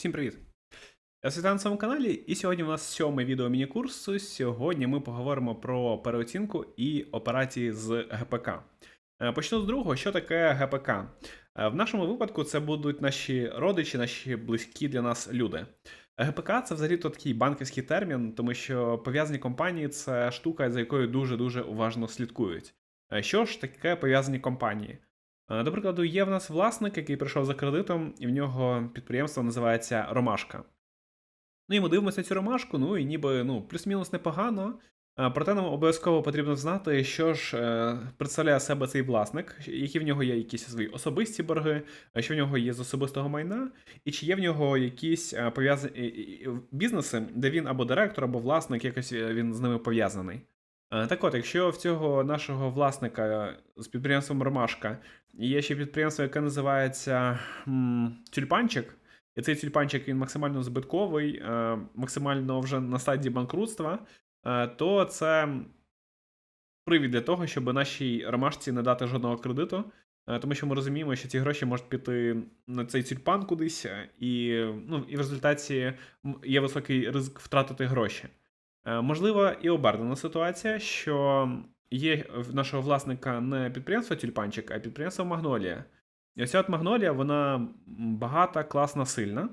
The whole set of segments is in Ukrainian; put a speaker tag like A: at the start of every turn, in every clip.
A: Всім привіт! Я Світлана на своєму каналі, і сьогодні у нас сьоме відео міні-курсу. Сьогодні ми поговоримо про переоцінку і операції з ГПК. Е, Почну з другого, що таке ГПК. Е, В нашому випадку це будуть наші родичі, наші близькі для нас люди. ГПК це взагалі то такий банківський термін, тому що пов'язані компанії це штука, за якою дуже-дуже уважно слідкують. Е, Що ж таке пов'язані компанії? Е, До прикладу, є в нас власник, який прийшов за кредитом, і в нього підприємство називається Ромашка. Ну і ми дивимося цю ромашку, ну і ніби ну, плюс-мінус непогано. Е, Проте нам обов'язково потрібно знати, що ж е, представляє себе цей власник, які в нього є якісь свої особисті борги, що в нього є з особистого майна, і чи є в нього якісь пов'язані бізнеси, де він або директор, або власник, якось він з ними пов'язаний. Е, Так от, якщо в цього нашого власника з підприємством Ромашка є ще підприємство, яке називається Тюльпанчик, і цей тюльпанчик він максимально збитковий, е, максимально вже на стадії банкрутства, е, то це привід для того, щоб нашій ромашці не дати жодного кредиту. Тому що ми розуміємо, що ці гроші можуть піти на цей тюльпан кудись, і, ну, і в результаті є високий ризик втратити гроші. Е, Можливо, і обернена ситуація, що є в нашого власника не підприємство Тюльпанчик, а підприємство Магнолія. І ось от Магнолія, вона багата, класна, сильна.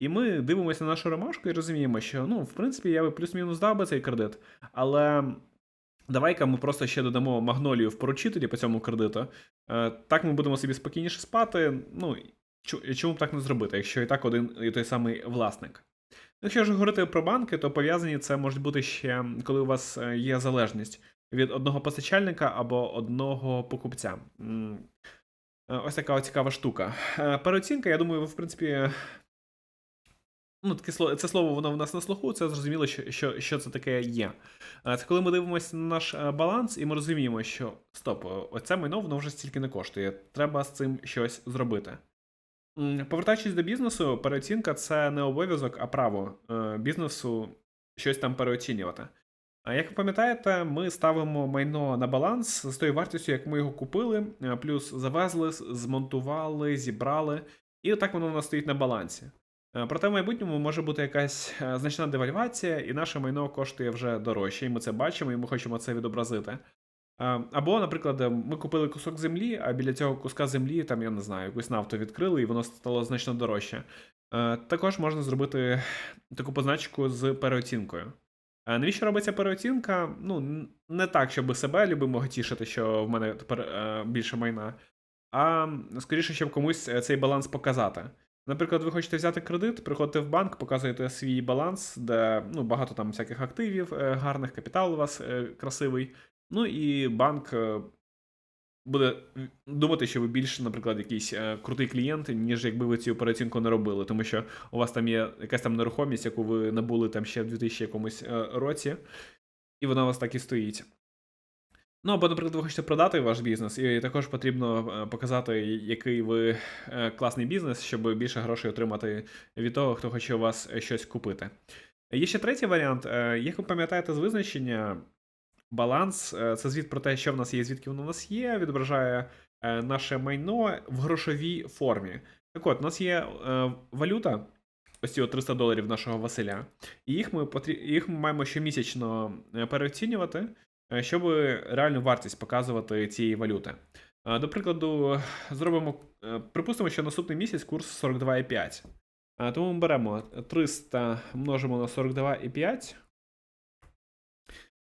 A: І ми дивимося на нашу ромашку і розуміємо, що ну, в принципі, я би плюс-мінус дав би цей кредит, але давай-ка ми просто ще додамо Магнолію в поручителі по цьому кредиту. Е, Так ми будемо собі спокійніше спати. Ну, чому б так не зробити, якщо і так один і той самий власник. Якщо ж говорити про банки, то пов'язані це можуть бути ще, коли у вас е, є залежність від одного постачальника або одного покупця. Е, Ось така цікава штука. Е, Переоцінка, я думаю, ви, в принципі. Ну, таке слово, це слово воно в нас на слуху, це зрозуміло, що, що, що це таке є. Це коли ми дивимося на наш баланс, і ми розуміємо, що стоп, оце майно воно вже стільки не коштує. Треба з цим щось зробити. Повертаючись до бізнесу, переоцінка це не обов'язок, а право е, бізнесу щось там переоцінювати. Як ви пам'ятаєте, ми ставимо майно на баланс з тою вартістю, як ми його купили, е, плюс завезли, змонтували, зібрали, і отак воно у нас стоїть на балансі. Е, Проте в майбутньому може бути якась значна девальвація, і наше майно коштує вже дорожче, і ми це бачимо, і ми хочемо це відобразити. Або, наприклад, е, ми купили кусок землі, а біля цього куска землі, там, я не знаю, якусь нафту відкрили, і воно стало значно дорожче. Е, Також можна зробити таку позначку з переоцінкою. Е, Навіщо робиться переоцінка? Ну, не так, щоб себе любимо тішити, що в мене тепер більше майна, а скоріше, щоб комусь цей баланс показати. Наприклад, ви хочете взяти кредит, приходите в банк, показуєте свій баланс, де ну, багато там всяких активів, гарних капітал у вас красивий. Ну і банк е, буде думати, що ви більш, наприклад, якийсь е, крутий клієнт, ніж якби ви цю переоцінку не робили, тому що у вас там є якась там нерухомість, яку ви набули там ще в 2000 якомусь е, році, і вона у вас так і стоїть. Ну, або, наприклад, ви хочете продати ваш бізнес, і також потрібно показати, який ви класний бізнес, щоб більше грошей отримати від того, хто хоче у вас щось купити. Є ще третій варіант. Як ви пам'ятаєте з визначення, баланс е, це звіт про те, що в нас є, звідки воно в нас є, відображає е, наше майно в грошовій формі. Так от, у нас є е, валюта, ось ці 300 доларів нашого Василя, і їх ми, потрі... їх ми маємо щомісячно переоцінювати, щоб реальну вартість показувати цієї валюти. До прикладу, зробимо, припустимо, що наступний місяць курс 42,5. Е, Тому ми беремо 300 множимо на 42,5.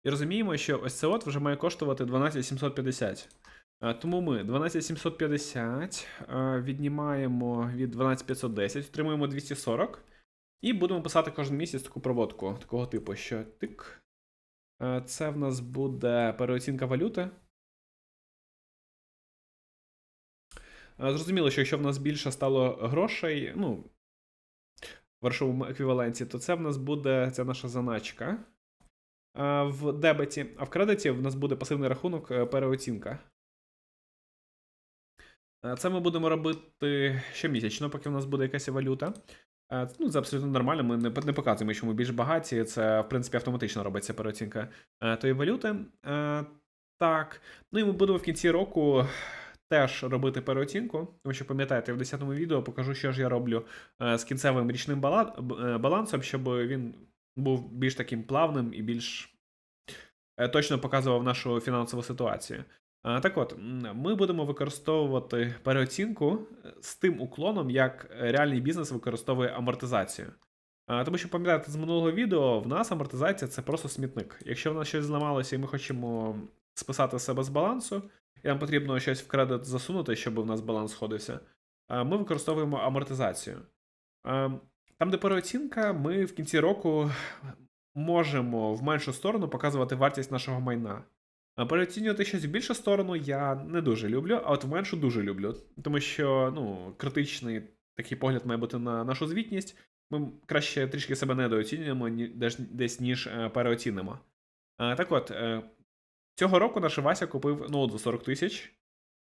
A: І розуміємо, що ось це от вже має коштувати 12750. Е, Тому ми 12750 е, віднімаємо від 12510, отримуємо 240. І будемо писати кожен місяць таку проводку такого типу, що тик. Е, Це в нас буде переоцінка валюти. Зрозуміло, що якщо в нас більше стало грошей, ну, в грошовому еквіваленті, то це в нас буде ця наша заначка в дебеті, а в кредиті в нас буде пасивний рахунок е, переоцінка. Е, Це ми будемо робити щомісячно, поки в нас буде якась валюта. Е, Ну, це абсолютно нормально. Ми не, показуємо, що ми більш багаті. Це, в принципі, автоматично робиться переоцінка е, тої валюти. Е, Так. Ну і ми будемо в кінці року теж робити переоцінку, тому що пам'ятаєте, в 10-му відео покажу, що ж я роблю е, з кінцевим річним е, балансом, щоб він був більш таким плавним і більш е, точно показував нашу фінансову ситуацію. Е, Так от, ми будемо використовувати переоцінку е, з тим уклоном, як реальний бізнес використовує амортизацію. Тому що пам'ятаєте з минулого відео, в нас амортизація це просто смітник. Якщо в нас щось зламалося і ми хочемо списати себе з балансу, і нам потрібно щось в кредит засунути, щоб у нас баланс сходився, ми використовуємо амортизацію. Там, де переоцінка, ми в кінці року можемо в меншу сторону показувати вартість нашого майна. Переоцінювати щось в більшу сторону я не дуже люблю, а от в меншу дуже люблю. Тому що ну, критичний такий погляд має бути на нашу звітність. Ми краще трішки себе недооцінюємо десь, ніж е, переоцінимо. Е, так от, е, цього року наш Вася купив ноут за 40 тисяч.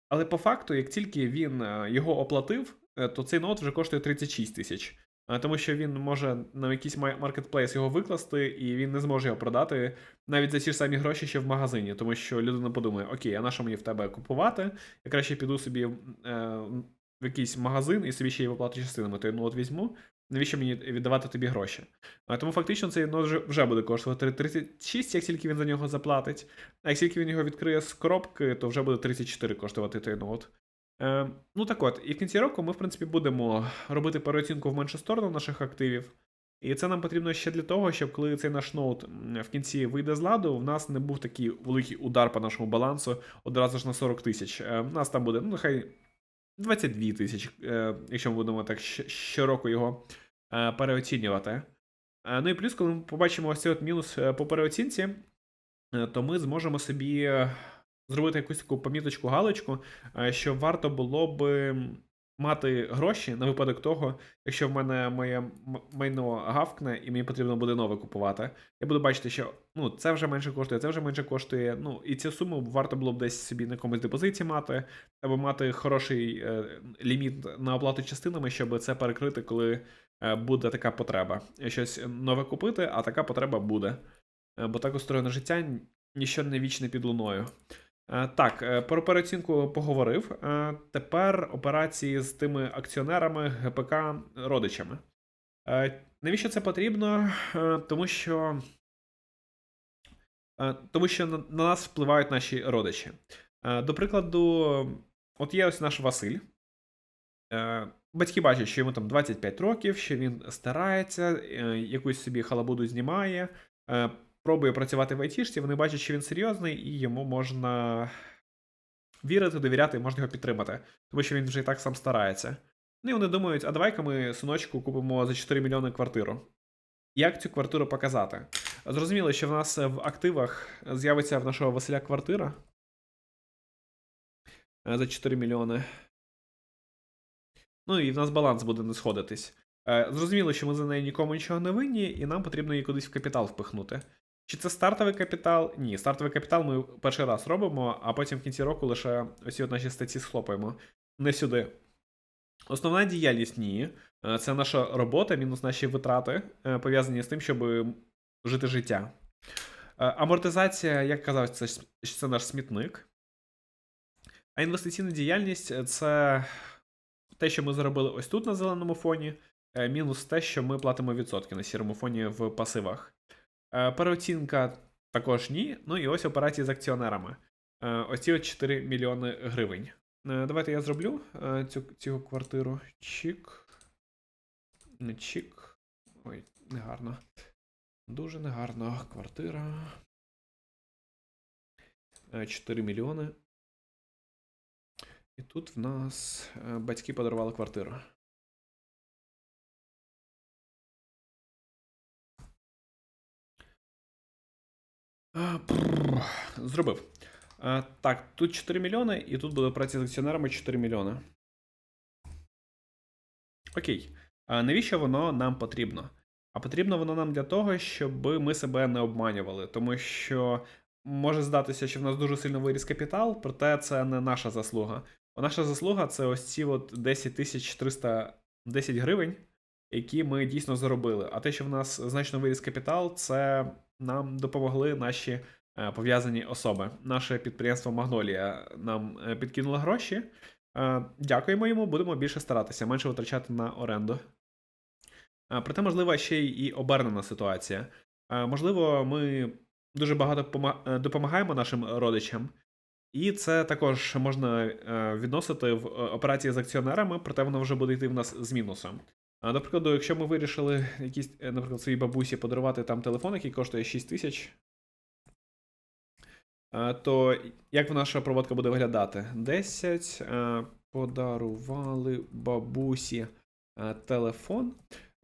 A: Але по факту, як тільки він його оплатив, то цей ноут вже коштує 36 тисяч. Е, Тому що він може на якийсь маркетплейс його викласти, і він не зможе його продати навіть за ті ж самі гроші, що в магазині. Тому що людина подумає: Окей, а на що мені в тебе купувати? Я краще піду собі е, в якийсь магазин і собі ще й оплату частинами, то я ноут візьму. Навіщо мені віддавати тобі гроші? Тому фактично цей ноут вже, буде коштувати 36, як тільки він за нього заплатить. А як тільки він його відкриє з коробки, то вже буде 34 коштувати той ноут. Е, ну так от, і в кінці року ми, в принципі, будемо робити переоцінку в меншу сторону наших активів. І це нам потрібно ще для того, щоб коли цей наш ноут в кінці вийде з ладу, в нас не був такий великий удар по нашому балансу одразу ж на 40 тисяч. Е, У нас там буде, ну, нехай 22 тисячі, е, якщо ми будемо так щороку його е, переоцінювати. Е, Ну і плюс, коли ми побачимо ось цей от мінус е, по переоцінці, е, то ми зможемо собі зробити якусь таку поміточку галочку, е, що варто було би мати гроші на випадок того, якщо в мене моє майно гавкне і мені потрібно буде нове купувати. Я буду бачити, що ну, це вже менше коштує, це вже менше коштує. Ну, і цю суму варто було б десь собі на якомусь депозиті мати, або мати хороший е, ліміт на оплату частинами, щоб це перекрити, коли е, буде така потреба. Щось нове купити, а така потреба буде. Е, Бо так устроєно життя, ніщо не вічне під луною. Е, Так, е, про переоцінку поговорив. Е, Тепер операції з тими акціонерами, ГПК, родичами. Навіщо це потрібно? Тому що. Тому що на на нас впливають наші родичі. До прикладу, от є ось наш Василь. Батьки бачать, що йому там 25 років, що він старається, якусь собі халабуду знімає, пробує працювати в айтішці, вони бачать, що він серйозний, і йому можна вірити, довіряти, можна його підтримати, тому що він вже і так сам старається. Ну і вони думають, а давай-ка ми синочку купимо за 4 мільйони квартиру. Як цю квартиру показати? Зрозуміло, що в нас в активах з'явиться в нашого Василя квартира е, за 4 мільйони. Ну і в нас баланс буде не сходитись. Е, Зрозуміло, що ми за неї нікому нічого не винні, і нам потрібно її кудись в капітал впихнути. Чи це стартовий капітал? Ні, стартовий капітал ми перший раз робимо, а потім в кінці року лише ось наші статті схлопаємо. Не сюди. Основна діяльність ні. Е, Це наша робота, мінус наші витрати, е, пов'язані з тим, щоб жити життя. Е, Амортизація, як казав, це, це наш смітник. А інвестиційна діяльність це те, що ми заробили ось тут на зеленому фоні, мінус те, що ми платимо відсотки на сірому фоні в пасивах. Е, Переоцінка також ні. Ну і ось операції з акціонерами. Е, Ось ці 4 мільйони гривень. Е, Давайте я зроблю цю, цю квартиру. Чік. Чік. Ой, негарно. Дуже негарно. Квартира. Е, 4 мільйони. І тут в нас батьки подарували квартиру. Зробив. Так, тут 4 мільйони, і тут буде праця з акціонерами 4 мільйони. Окей. А навіщо воно нам потрібно? А потрібно воно нам для того, щоб ми себе не обманювали, тому що може здатися, що в нас дуже сильно виріс капітал, проте це не наша заслуга. А наша заслуга це ось ці от 10 310 гривень, які ми дійсно заробили. А те, що в нас значно виріс капітал, це нам допомогли наші е, пов'язані особи. Наше підприємство Магнолія нам е, підкинуло гроші. Е, Дякуємо йому, будемо більше старатися, менше витрачати на оренду. Проте, можливо, ще й обернена ситуація. Можливо, ми дуже багато допомагаємо нашим родичам, і це також можна відносити в операції з акціонерами, проте воно вже буде йти в нас з мінусом. Прикладу, якщо ми вирішили якісь, е, наприклад, своїй бабусі подарувати там телефон, який коштує 6 тисяч, то як наша проводка буде виглядати? 10 е, подарували бабусі телефон.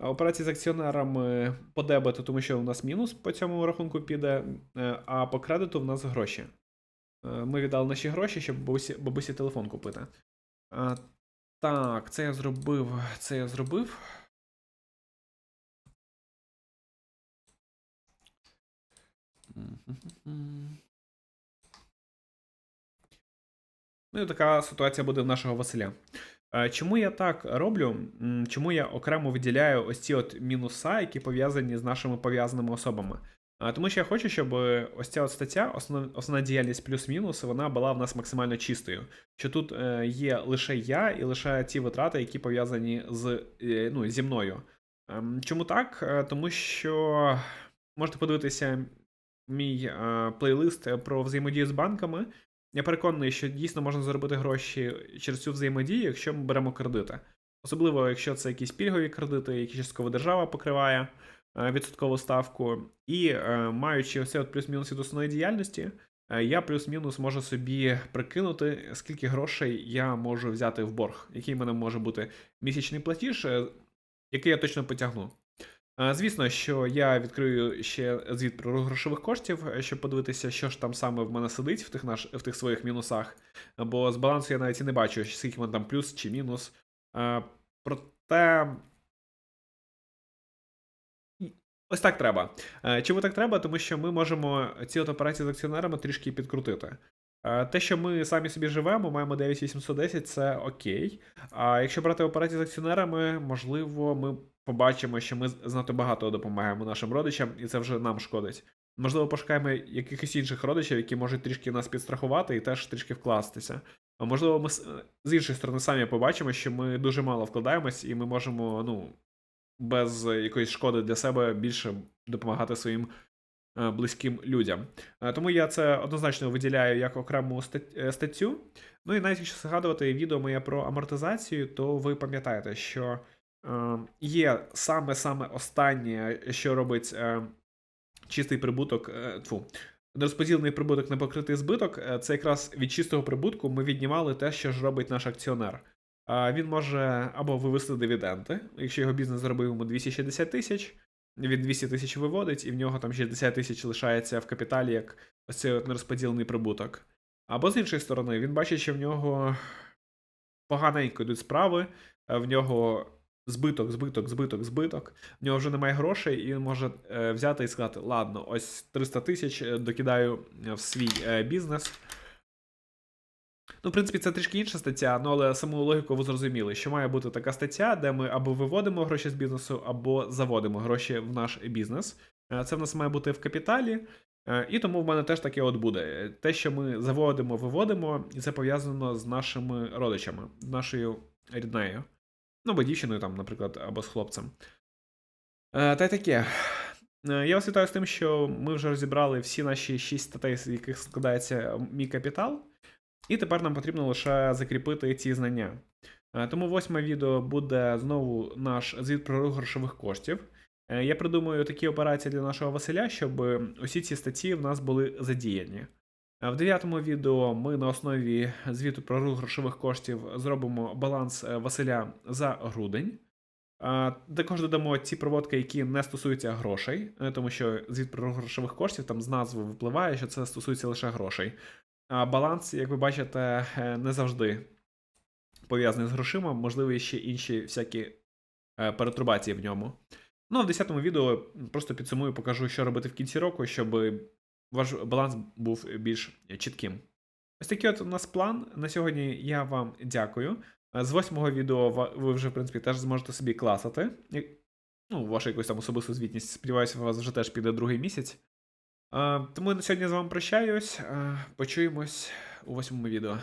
A: Операції з акціонерами по дебету, тому що у нас мінус по цьому рахунку піде, е, а по кредиту в нас гроші. Е, Ми віддали наші гроші, щоб бабусі, бабусі телефон купити. Так, це я зробив. Це я зробив. Ну і така ситуація буде в нашого Василя. Чому я так роблю? Чому я окремо виділяю ось ці от мінуса, які пов'язані з нашими пов'язаними особами? Тому що я хочу, щоб ось ця от стаття, основна, основна діяльність плюс-мінус, вона була в нас максимально чистою. Що тут е, є лише я і лише ті витрати, які пов'язані з, е, ну, зі мною. Ем, Чому так? Е, Тому що можете подивитися мій е, плейлист про взаємодію з банками. Я переконаний, що дійсно можна заробити гроші через цю взаємодію, якщо ми беремо кредити. Особливо, якщо це якісь пільгові кредити, які частково держава покриває е, відсоткову ставку. І е, маючи ось от плюс-мінус від основної діяльності, е, я плюс-мінус можу собі прикинути, скільки грошей я можу взяти в борг, який в мене може бути місячний платіж, е, який я точно потягну. Е, Звісно, що я відкрию ще звіт про грошових коштів, е, щоб подивитися, що ж там саме в мене сидить в тих наш в тих своїх мінусах. Бо з балансу я навіть і не бачу, скільки в мене там плюс чи мінус. Е, Проте. Ось так треба. Е, Чому так треба? Тому що ми можемо ці от операції з акціонерами трішки підкрутити. Е, Те, що ми самі собі живемо, маємо 9810, це окей. А якщо брати операції з акціонерами, можливо, ми побачимо, що ми занадто багато допомагаємо нашим родичам, і це вже нам шкодить. Можливо, пошукаємо якихось інших родичів, які можуть трішки нас підстрахувати і теж трішки вкластися. А можливо, ми з- з іншої сторони самі побачимо, що ми дуже мало вкладаємось, і ми можемо, ну, без якоїсь шкоди для себе більше допомагати своїм е, близьким людям. Е, Тому я це однозначно виділяю як окрему е, статтю. Ну і навіть якщо згадувати відео моє про амортизацію, то ви пам'ятаєте, що е, є саме-саме останнє, що робить е, чистий прибуток, е, тьфу, нерозподілений прибуток не покритий збиток, е, це якраз від чистого прибутку ми віднімали те, що ж робить наш акціонер. Він може або вивести дивіденди, якщо його бізнес заробив йому 260 тисяч, він 200 тисяч виводить, і в нього там 60 тисяч лишається в капіталі як ось цей от нерозподілений прибуток. Або з іншої сторони, він бачить, що в нього поганенько йдуть справи, е, в нього збиток, збиток, збиток, збиток. В нього вже немає грошей, і він може е, взяти і сказати: ладно, ось 300 тисяч е, докидаю в свій бізнес. Ну, в принципі, це трішки інша стаття, ну але саму логіку ви зрозуміли, що має бути така стаття, де ми або виводимо гроші з бізнесу, або заводимо гроші в наш бізнес. Е, Це в нас має бути в капіталі. Е, І тому в мене теж таке от буде. Те, що ми заводимо, виводимо, і це пов'язано з нашими родичами, з нашою ріднею. Ну, або дівчиною, там, наприклад, або з хлопцем. Е, Та й таке. Я вас вітаю з тим, що ми вже розібрали всі наші шість статей, з яких складається мій капітал. І тепер нам потрібно лише закріпити ці знання. Е, Тому восьме відео буде знову наш звіт про грошових коштів. Е, Я придумаю такі операції для нашого Василя, щоб усі ці статті в нас були задіяні. Е, В дев'ятому відео ми на основі звіту про рух грошових коштів зробимо баланс Василя за грудень. Також додамо ті проводки, які не стосуються грошей, тому що звіт про грошових коштів там з назви випливає, що це стосується лише грошей. Баланс, як ви бачите, е, не завжди пов'язаний з грошима, можливо, ще інші всякі е, перетрубації в ньому. Ну, а в 10-му відео просто підсумую, покажу, що робити в кінці року, щоб ваш баланс був більш чітким. Ось такий от у нас план. На сьогодні я вам дякую. Е, З восьмого відео ви вже, в принципі, теж зможете собі класати. Ну, вашу якусь там особисту звітність. Сподіваюся, у вас вже теж піде другий місяць. Е, Тому на сьогодні з вами прощаюсь. Е, Почуємось у восьмому відео.